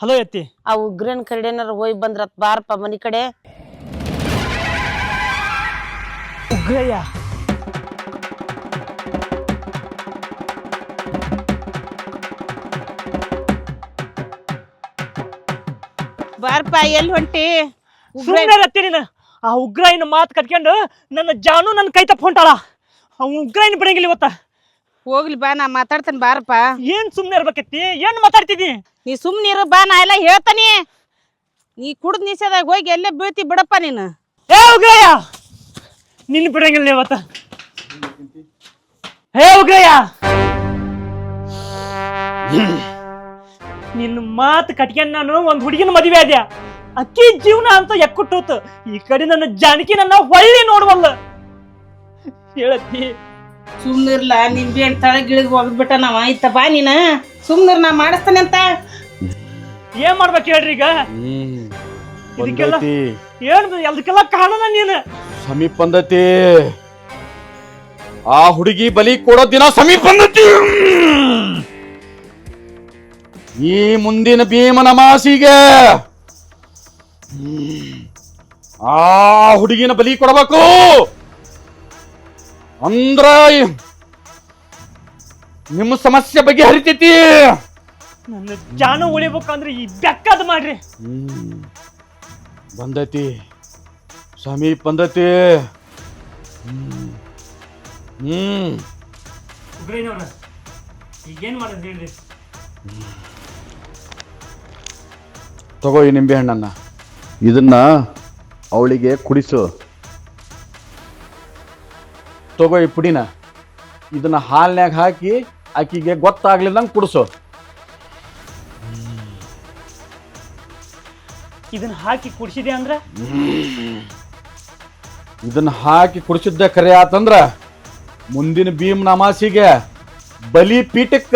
Hello ಎತ್ತಿ ಆ ಉಗ್ರನ್ ಕಡೆನಾರ ಹೋಗಿ ಬಂದ್ರತ್ ಬಾರಪ್ಪ ಮನಿ ಕಡೆ. ಉಗ್ರಯ್ಯ. ಬಾರಪ್ಪ ಎಲ್ಲಿ ಹೊಂಟಿ? ಉಗ್ರ ಸುಮ್ಮನೆ ನೀನು. ಆ ಉಗ್ರಾಯಿನ ಮಾತು ಕಟ್ಕೊಂಡು ನನ್ನ ಜಾನು ನನ್ನ ಕೈ ತಪ್ಪ ಹೊಂಟಾಳ. ಆ ಏನು ಬಿಡಂಗಿಲ್ಲ ಇವತ್ತ. ಹೋಗ್ಲಿ ಬಾ ನಾ ಮಾತಾಡ್ತೇನೆ ಬಾರಪ್ಪ. ಏನ್ ಸುಮ್ಮನೆ ಇರ್ಬೇಕತ್ತಿ? ಏನ್ ಮಾತಾಡ್ತಿದ್ದಿ? ನೀ ಸುಮ್ನಿರು ಬಾ ನಾ ಎಲ್ಲ ಹೇಳ್ತಾನಿ. ನೀ ಕುಡ್ದ್ ನಿಷೇಧಾಗ ಹೋಗಿ ಎಲ್ಲೇ ಬೀಳ್ತಿ ಬಿಡಪ್ಪ ನೀನು. ಏ ಉಗ್ರಯ್ಯ! ನಿನ್ನ ಬಿಡಂಗಿಲ್ಲ ಇವತ್ತ ಹೇ ಉಗ್ರಯ್ಯ! ನಿನ್ನ ಮಾತು ಕಟ್ಕೊಂಡ್ ನಾನು ಒಂದ್ ಹುಡುಗಿನ ಮದುವೆ ಅದ್ಯಾ? ಅಕ್ಕಿ ಜೀವನ ಅಂತ ಎಕ್ಕುಟ್ಟೋತು. ಈ ಕಡೆ ನನ್ನ ಜಾನಕಿ ನನ್ನ ಹೊಳ್ಳಿ ನೋಡ್ವಲ್ಲ. ಹೇಳತ್ತಿ. ಸುಮ್ನಿರ್ಲ ನಿಂಬೆ ಹಣ್ಣು ತಳಗಿಳಿಗೆ ಹೋಗ್ಬಿಟ್ಟ ನಾವ ಇತ್ತ ಬಾ ನೀನ. ಸುಮ್ನಿರ್ ನಾ ಮಾಡಿಸ್ತಾನೆ ಅಂತ. ಏನ್ ಮಾಡ್ಬೇಕು ಹೇಳ್ರಿ ಈಗ? ಇದಕ್ಕೆಲ್ಲ ಬಂದೈತಿ. ಏನ್ ಎಲ್ದಕ್ಕೆಲ್ಲ ಕಾರಣ ನೀನು? ಸಮೀಪ ಬಂದೈತಿ. ಆ ಹುಡುಗಿ ಬಲಿ ಕೊಡೋ ದಿನ ಸಮೀಪ ಬಂದೈತಿ. ಈ ಮುಂದಿನ ಭೀಮನ ಮಾಸಿಗೆ ಹ್ಮ್. ಆ ಹುಡುಗಿನ ಬಲಿ ಕೊಡಬೇಕು. ಅಂದ್ರ ನಿಮ್ಮ ಸಮಸ್ಯೆ ಬಗ್ಗೆ ಹರಿತೈತಿ ನನ್ನ ಜಾನು ಉಳಿಬೇಕಂದ್ರೆ ಈ ಬೆಕ್ಕದ ಮಾಡ್ರಿ. ಬಂದೈತಿ. ಸಮೀಪ ಬಂದೈತಿ. ಹ್ಮ್. ಹ್ಮ್. ಉಗ್ರೈನವ್ರ ಈಗೇನ್ ಮಾಡೋದು ಹೇಳ್ರಿ? ತಗೋ ಈ ನಿಂಬೆ ಹಣ್ಣನ್ನ ಇದನ್ನ ಅವಳಿಗೆ ಕುಡಿಸು. ತಗೋ ಈ ಪುಡಿನ. ಇದನ್ನ ಹಾಲ್ನ್ಯಾಗ ಹಾಕಿ ಆಕಿಗೆ ಗೊತ್ತಾಗ್ಲಿಲ್ಲಂಗೆ ಕುಡಿಸು. ಇದನ್ನ ಹಾಕಿ ಕುಡಿಸಿದೆ ಅಂದ್ರ? ಇದನ್ನ ಹಾಕಿ ಕುಡಿಸಿದ್ದೆ ಕರೆ ಆತಂದ್ರ ಮುಂದಿನ ಭೀಮ್ ನಮಾಸಿಗೆ ಬಲಿ ಪೀಠಕ್ಕ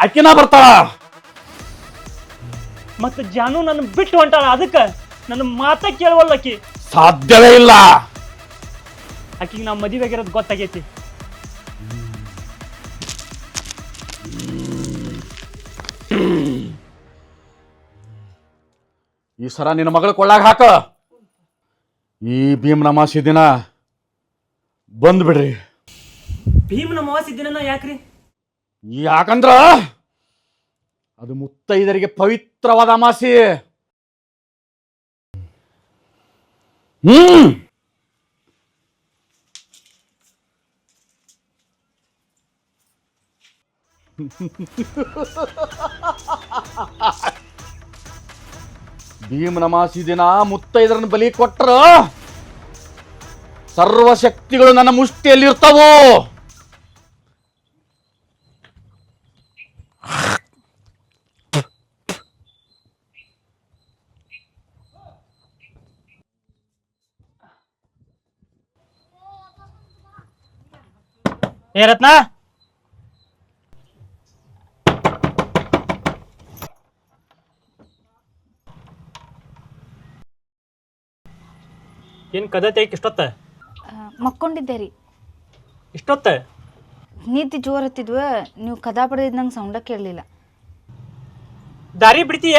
ಆಕಿನ ಬರ್ತಾಳ. ಮತ್ತೆ ಜಾನು ನನ್ನ ಬಿಟ್ಟು ಹೊಂಟಾಳ ಅದಕ್ಕ ನನ್ನ ಮಾತ ಕೇಳವಲ್ಲ ಆಕಿ. ಸಾಧ್ಯವೇ ಇಲ್ಲ. ಆಕಿಗೆ ನಾವು ಮದುವೆ ಆಗಿರೋದು ಗೊತ್ತಾಗೈತಿ. ಈ ಸರ ನಿನ್ನ ಮಗಳ ಕೊಳ್ಳಾಗ ಹಾಕ. ಈ ಭೀಮ್ ನಮಾಸಿ ದಿನ ಬಂದ್ಬಿಡ್ರಿ ಭೀಮನ ಮಾಸಿ ದಿನ ಯಾಕ್ರಿ? ಯಾಕಂದ್ರ ಅದು ಮುತ್ತೈದರಿಗೆ ಪವಿತ್ರವಾದ ಅಮಾಸಿ ಹ್ಮ್. ಭೀಮ್ ನಮಾಸಿ ದಿನ ಮುತ್ತೈದರನ್ನ ಬಲಿ ಕೊಟ್ರ ಸರ್ವಶಕ್ತಿಗಳು ನನ್ನ ಮುಷ್ಟಿಯಲ್ಲಿ ಇರ್ತಾವೋ ಏ ರತ್ನ? ಏನ್ ಕದತೆ ಇಷ್ಟೊತ್ತ? ಮಕ್ಕೊಂಡಿದ್ದೆ ರೀ. ಇಷ್ಟೊತ್ತ? ನಿದ್ದೆ ಜೋರ್ ಹತ್ತಿದ್ವ ನೀವು ಕದಾ ಬಡ್ದಿದ್ ನಂಗೆ ಸೌಂಡ ಕೇಳಲಿಲ್ಲ. ದಾರಿ ಬಿಡ್ತೀಯ?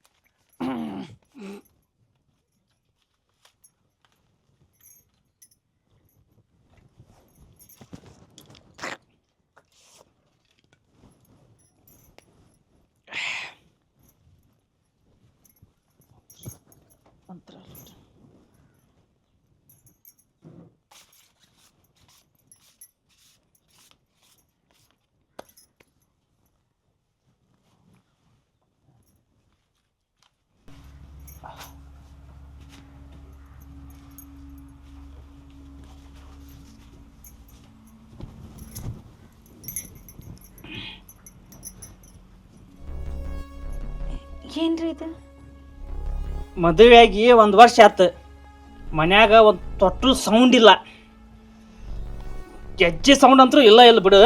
ಏನ್ರಿ ಇದು? ಮದುವೆಯಾಗಿ ಒಂದು ವರ್ಷ ಆತು. ಮನ್ಯಾಗ ಒಂದು ತೊಟ್ಟು ಸೌಂಡ್ ಇಲ್ಲ. ಗೆಜ್ಜೆ ಸೌಂಡ್ ಅಂತೂ ಇಲ್ಲ ಇಲ್ಲ ಬಿಡು.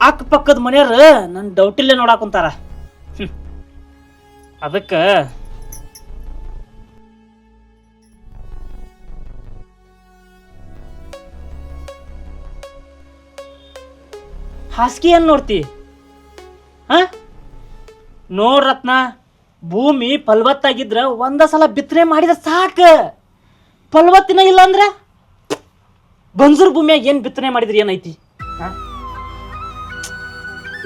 ಅಕ್ಕಪಕ್ಕದ ಮನೆಯವ್ರು ನನ್ನ ಡೌಟಿಲ್ಲೇ ನೋಡಾಕ್ ಕುಂತಾರ. ಅದಕ್ಕ ಅದಕ್ಕೆ ಹಾಸಿಗೆ ಏನು ನೋಡ್ತಿ? ಹಾ? ನೋಡ್ರತ್ನ ಭೂಮಿ ಫಲವತ್ತಾಗಿದ್ರೆ ಒಂದ ಸಲ ಬಿತ್ತನೆ ಮಾಡಿದ ಸಾಕ. ಫಲವತ್ತಿನ ಇಲ್ಲ ಅಂದ್ರೆ ಬಂಜೂರು ಭೂಮಿಯಾಗ ಏನು ಬಿತ್ತನೆ ಮಾಡಿದ್ರಿ ಏನೈತಿ?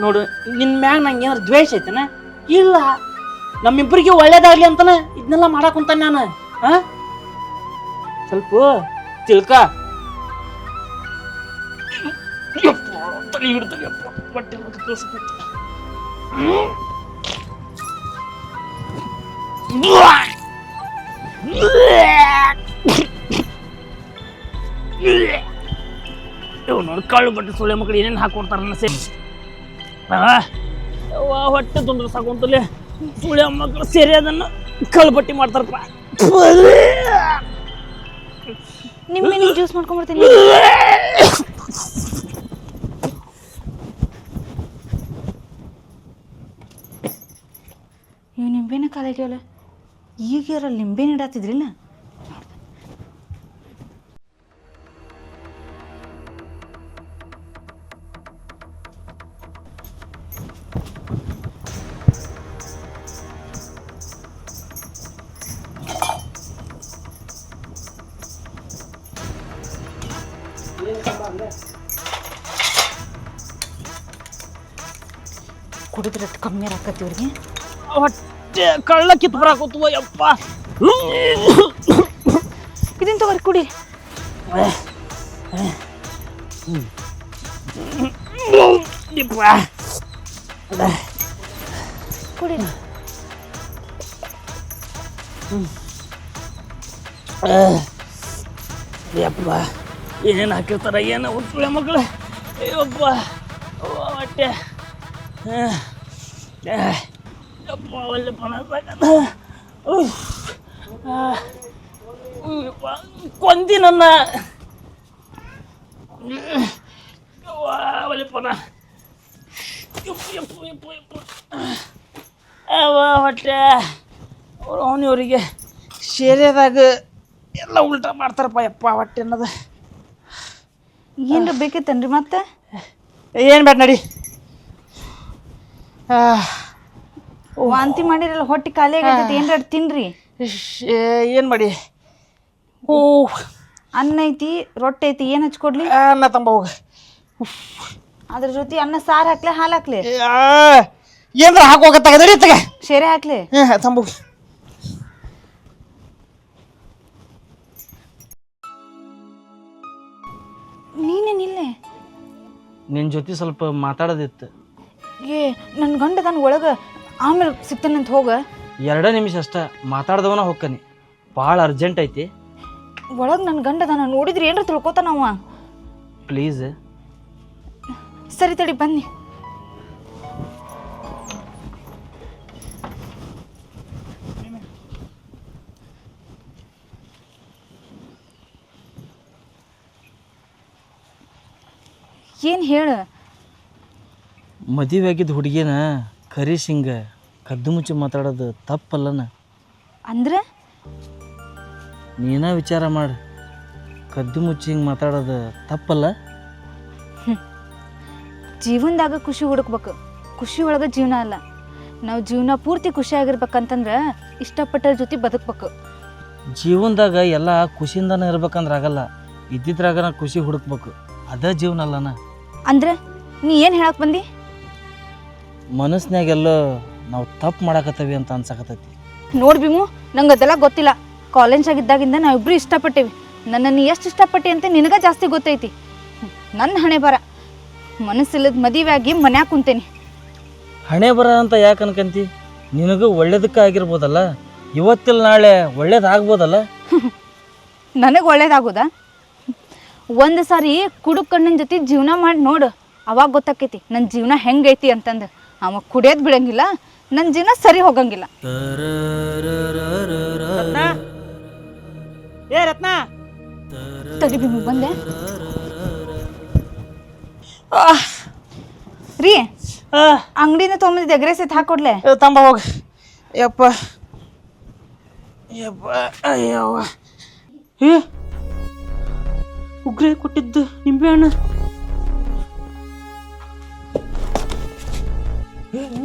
ನೋಡು ನಿನ್ ಮ್ಯಾಗ ನಂಗೆ ಏನಾರು ದ್ವೇಷ ಐತನ? ಇಲ್ಲ. ನಮ್ಮಿಬ್ಬರಿಗೆ ಒಳ್ಳೇದಾಗ್ಲಿ ಅಂತನ ಇದನ್ನೆಲ್ಲ ಮಾಡಕ್ ಕುಂತಾನೆ ನಾನು. ಆ ಸ್ವಲ್ಪ ತಿಳ್ಕ. ಯಪ್ಪ, ಇವ್ ನೋಡಿ ಕಾಳು ಬಟ್ಟೆ ಸೊಳ್ಳೆ ಮಕ್ಕಳು ಏನೇನು ಹಾಕೊಡ್ತಾರ ಸೇ ಹೊಟ್ಟೆ ತೊಂದ್ರೆ ಸಾಕೊಂತಲೆ ಸೊಳ್ಳೆ ಮಕ್ಕಳು ಸೇರಿ ಅದನ್ನ ಕಳ್ಳು ಬಟ್ಟಿ ಮಾಡ್ತಾರಪ್ಪ. ನಿಮ್ಮೆ ಜ್ಯೂಸ್ ಮಾಡ್ಕೊಂಡ್ಬರ್ತೀನಿ ಇವ್ ನಿಂಬೆನ ಕಾಲಾಗ್ಯವಲ್ಲ ಈಗ ಯಾರ ಲಿಂಬೆನ ಇಡಾತಿದ್ರಿಲ್ಲ ಕುಡಿದ್ರೆ ಕಮ್ಮಿ ಆಕತಿ ಇವ್ರಿಗೆ. ಹೊಟ್ಟೆ ಕಳ್ಳ ಕಿತ್ ಬರಾಕೋತವ ಯಪ್ಪ ಇದನ್ನ ತಗೋರಿ ಕುಡಿ? ಯಪ್ಪ ಕುಡಿ ಯಪ್ಪ ಏನೇನು ಹಾಕಿರ್ತಾರ ಏನು ಹುಟ್ಟುಳೆ ಮಕ್ಕಳು ಅಯ್ಯಪ್ಪ ಅವ್ವ, ಹೊಟ್ಟೆ. ಆ, ಯಪ್ಪ. ಆ, ಯಪ್ಪ, ಕೊಂದಿ ನನ್ನ. ಅವ್ವ, ಒಳ್ಳೆ ಪಣ. ಯಪ್ಪ ಯಪ್ಪ ಯಪ್ಪ ಯಪ್ಪ. ಅವ್ವ ಹೊಟ್ಟೆ. ಅವ್ರು ಅವನಿವರಿಗೆ ಶೇರ್ಯದಾಗ ಎಲ್ಲ ಉಲ್ಟಾ ಮಾಡ್ತಾರಪ್ಪ ಯಪ್ಪ ಹೊಟ್ಟೆ ಅನ್ನೋದು. ಏನ್ರ ಬೇಕಿತ್ತೇನ್ರಿ ಮತ್ತೆ? ಏನು ಬೇಡ ನಡಿ. ವಾಂತಿ ಮಾಡಿರಲ್ಲ ಹೊಟ್ಟೆ ಖಾಲಿ ಆಗೈತಿ ಏನ್ರ ತಿನ್ರಿ. ಏನು ಮಾಡಿ? ಓ ಅನ್ನ ಐತಿ ರೊಟ್ಟಿ ಐತಿ ಏನ್ ಹಚ್ಕೊಡ್ಲಿ ಅನ್ನ ತಂಬ ಹೋಗ. ಅದ್ರ ಜೊತೆ ಅನ್ನ ಸಾರ್ ಹಾಕ್ಲೆ ಹಾಲು ಹಾಕ್ಲೆ. ಏನ್ರ ಹಾಕೋಗ ನಡಿ ತಗ ಶೇರೆ ಹಾಕ್ಲೆ. ತಂಬ ನೀನೇನಿಲ್ಲೆ ನಿನ್ನ ಜೊತೆ ಸ್ವಲ್ಪ ಮಾತಾಡೋದಿತ್ತು. ಏ ನನ್ನ ಗಂಡ ನನ್ನ ಒಳಗ. ಆಮೇಲೆ ಸಿಗ್ತಾನಂತ ಹೋಗ. ಎರಡೇ ನಿಮಿಷ ಅಷ್ಟೇ ಮಾತಾಡ್ದವನ ಹೋಗ್ಕನಿ ಭಾಳ ಅರ್ಜೆಂಟ್ ಐತಿ. ಒಳಗೆ ನನ್ನ ಗಂಡ ನಾನು ನೋಡಿದ್ರೆ ಏನ್ರ ತಿಳ್ಕೊತಾನವ ಪ್ಲೀಸ್ ಸರಿ ತಡಿ ಬನ್ನಿ. ಏನ್ ಹೇಳ? ಮದುವೆ ಆಗಿದ್ದ ಹುಡುಗಿನ ಕರಿಸಿಂಗ ಕದ್ದು ಮುಚ್ಚಿ ಮಾತಾಡೋದು ತಪ್ಪಲ್ಲನ? ಅಂದ್ರೆ? ನೀನ ವಿಚಾರ ಮಾಡಿ. ಕದ್ದು ಮುಚ್ಚಿ ಹಿಂಗೆ ಮಾತಾಡೋದು ತಪ್ಪಲ್ಲ? ಜೀವನದಾಗ ಖುಷಿ ಹುಡುಕ್ಬೇಕು. ಖುಷಿ ಒಳಗ ಜೀವನ ಅಲ್ಲ. ನಾವು ಜೀವನ ಪೂರ್ತಿ ಖುಷಿಯಾಗಿರ್ಬೇಕಂತಂದ್ರೆ ಇಷ್ಟಪಟ್ಟರ ಜೊತೆ ಬದುಕ್ಬೇಕು. ಜೀವನದಾಗ ಎಲ್ಲ ಖುಷಿಯಿಂದನೇ ಇರ್ಬೇಕಂದ್ರೆ ಆಗಲ್ಲ. ಇದ್ದಿದ್ರಾಗ ನಾ ಖುಷಿ ಹುಡುಕ್ಬೇಕು. ಅದ ಜೀವನ ಅಲ್ಲನ? ಅಂದ್ರೆ ನೀ ಏನು ಹೇಳಕ್ ಬಂದಿ? ಮನಸ್ನ್ಯಾಗೆಲ್ಲೋ ನಾವು ತಪ್ಪು ಮಾಡಾಕತ್ತವಿ ಅಂತ ಅನ್ಸಕತ್ತೈತಿ. ನೋಡ್ ಭೀಮು ನಂಗೆ ಅದೆಲ್ಲ ಗೊತ್ತಿಲ್ಲ. ಕಾಲೇಜ್ ಆಗಿದ್ದಾಗಿಂದ ನಾವಿಬ್ರು ಇಷ್ಟಪಟ್ಟೇವಿ. ನನ್ನನ್ನು ಎಷ್ಟು ಇಷ್ಟಪಟ್ಟಿ ಅಂತ ನಿನಗ ಜಾಸ್ತಿ ಗೊತ್ತೈತಿ. ನನ್ನ ಹಣೆ ಬರ. ಮನಸ್ಸಿಲ್ಲದ ಮದುವೆ ಆಗಿ ಮನ್ಯಾಗ ಕುಂತೇನಿ. ಹಣೆ ಬರ ಅಂತ ಯಾಕೆ ಅನ್ಕಂತಿ? ನಿನಗೂ ಒಳ್ಳೇದಕ್ಕೆ ಆಗಿರ್ಬೋದಲ್ಲ? ಇವತ್ತಿಲ್ಲ ನಾಳೆ ಒಳ್ಳೇದಾಗ್ಬೋದಲ್ಲ? ನನಗೆ ಒಳ್ಳೇದಾಗೋದಾ? ಒಂದು ಸಾರಿ ಕುಡುಕ್ ಕಣ್ಣಿನ ಜೊತೆ ಜೀವನ ಮಾಡಿ ನೋಡು. ಅವಾಗ ಗೊತ್ತಾಕೈತಿ ನನ್ನ ಜೀವನ ಹೆಂಗೈತಿ ಅಂತಂದು. ಅವ ಕುಡಿಯೋದು ಬಿಡಂಗಿಲ್ಲ ನನ್ನ ಜೀವನ ಸರಿ ಹೋಗಂಗಿಲ್ಲ. ರತ್ನ? ಏ ರತ್ನ? ತಡಿ ಬಂದೆ. ರೀ ಆ, ಅಂಗಡಿನ ತೊಗೊಂಬಂದಿದ್ದೆ ಎಗ್ರೆಸ್ ಎತ್ ಹಾಕೊಡ್ಲೆ ಏ, ತಂಬ ಹೋಗ. ಯಪ್ಪ. ಯಪ್ಪ ಅಯ್ಯವ್ವ. ಏ ಉಗ್ರೆ ಕೊಟ್ಟಿದ್ದು ನಿಂಬೆ ಹಣ್ಣು.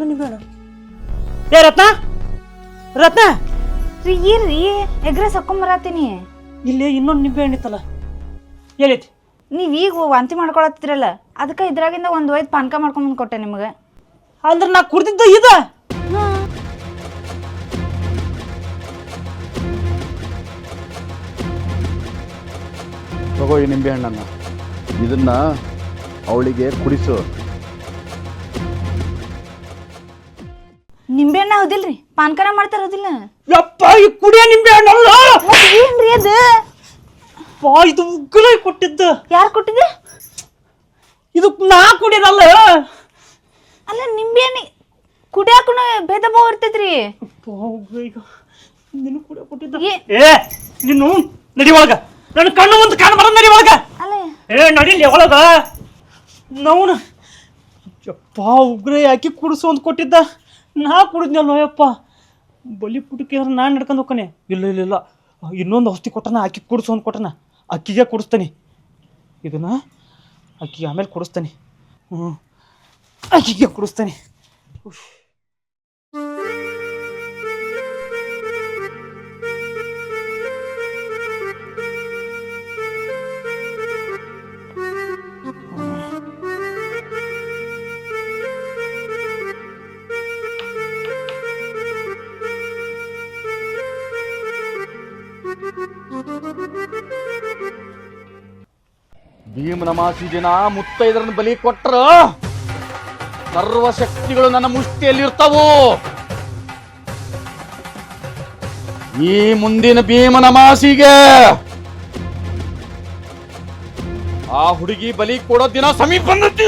ಏ ಬೇಡ ಏ ರತ್ನ? ರತ್ನ? ರೀ ಏನ್ರಿ ಎಗ್ರೆಸ್ ಹಾಕೊಂಬರತ್ತೀನಿ ಇಲ್ಲೇ ಇನ್ನೊಂದು ನಿಂಬೆ ಹಣ್ಣಿತ್ತಲ್ಲ ಇತ್ತಲ್ಲ. ಹೇಳೈತಿ ನೀವ್ ಈಗ ವಾಂತಿ ಮಾಡ್ಕೊಳತ್ತಿರಲ್ಲ ಅದಕ್ಕೆ ಇದ್ರಾಗಿಂದ ಒಂದು ಒಯ್ದು ಪಾನಕ ಮಾಡ್ಕೊಂಬಂದು ಕೊಟ್ಟೆ ನಿಮಗೆ. ಅಂದ್ರೆ ನಾ ಕುಡ್ದಿದ್ದ ಇದು? ತಗೋ ಈ ನಿಂಬೆ ಹಣ್ಣನ್ನ. ಇದನ್ನ ಅವಳಿಗೆ ಕುಡಿಸು. ಹೌದಿಲ್ರಿ ಪಾನ್ಕರ ಮಾಡ್ತಾರ ಹೌದಿಲ್ಲ ಯಪ್ಪ ಈ ಕುಡಿಯ ನಿಂಬೆ ಹಣ್ಣಲ್ಲ? ಏನ್ರಿ ಅದು? ಪಾ ಇದು ಉಗ್ರ ಕೊಟ್ಟಿದ್ದ. ಯಾರು ಕೊಟ್ಟಿದ್ದೆ? ಇದು ನಾ ಕುಡಿಯದಲ್ಲ. ಅಲ್ಲ ನಿಂಬೆಹಣ್ಣಿ ಕುಡಿಯಾಕನು ಭೇದ ಭಾವ ಇರ್ತೈತ್ರಿ. ಈಗ ನಿನ್ನ ಕುಡಿಯ ಕೊಟ್ಟಿದ್ದ. ಏ. ಏ ನೀನು ನಡಿ ಒಳಗ. ನನ್ನ ಕಣ್ಣು ಮುಂದೆ ಕಾಣ ಬರ ನಡಿ ಒಳಗ. ಅಲ್ಲ. ಏ ನಡಿಲಿ ಒಳಗ. ನೌನ ಯಪ್ಪ ಉಗ್ರ ಯಾಕೆ ಕುಡಿಸು ಅಂತ ಕೊಟ್ಟಿದ್ದ? ನಾ ಕುಡಿದ್ನಲ್ಲ ಯಪ್ಪ ಬಲಿ ಪುಟಕ್ಕೆ ನಾನು ನಡ್ಕೊಂಡು ಹೋಗ್ತಾನೆ ಇಲ್ಲ ಇಲ್ಲ ಇಲ್ಲ. ಇನ್ನೊಂದು ಔಷಧಿ ಕೊಟ್ಟನ ಅಕ್ಕಿ ಕುಡಿಸು ಅಂತ ಕೊಟ್ಟನ ಅಕ್ಕಿಗೆ ಕುಡಿಸ್ತಾನೆ. ಇದನ್ನ ಅಕ್ಕಿಗೆ ಆಮೇಲೆ ಕುಡಿಸ್ತಾನೆ. ಹ್ಞೂ ಅಕ್ಕಿಗೆ ಕುಡಿಸ್ತಾನೆ. ಉಫ್. ಭೀಮ ನಮಾಸಿ ದಿನ ಮುತ್ತೈದರನ್ನ ಬಲಿ ಕೊಟ್ರ ಸರ್ವ ಶಕ್ತಿಗಳು ನನ್ನ ಮುಷ್ಟಿಯಲ್ಲಿ ಇರ್ತವು ಈ ಮುಂದಿನ ಭೀಮ ನಮಾಸಿಗೆ ಆ ಹುಡುಗಿ ಬಲಿ ಕೊಡೋ ದಿನ ಸಮೀಪ ಬಂದೈತಿ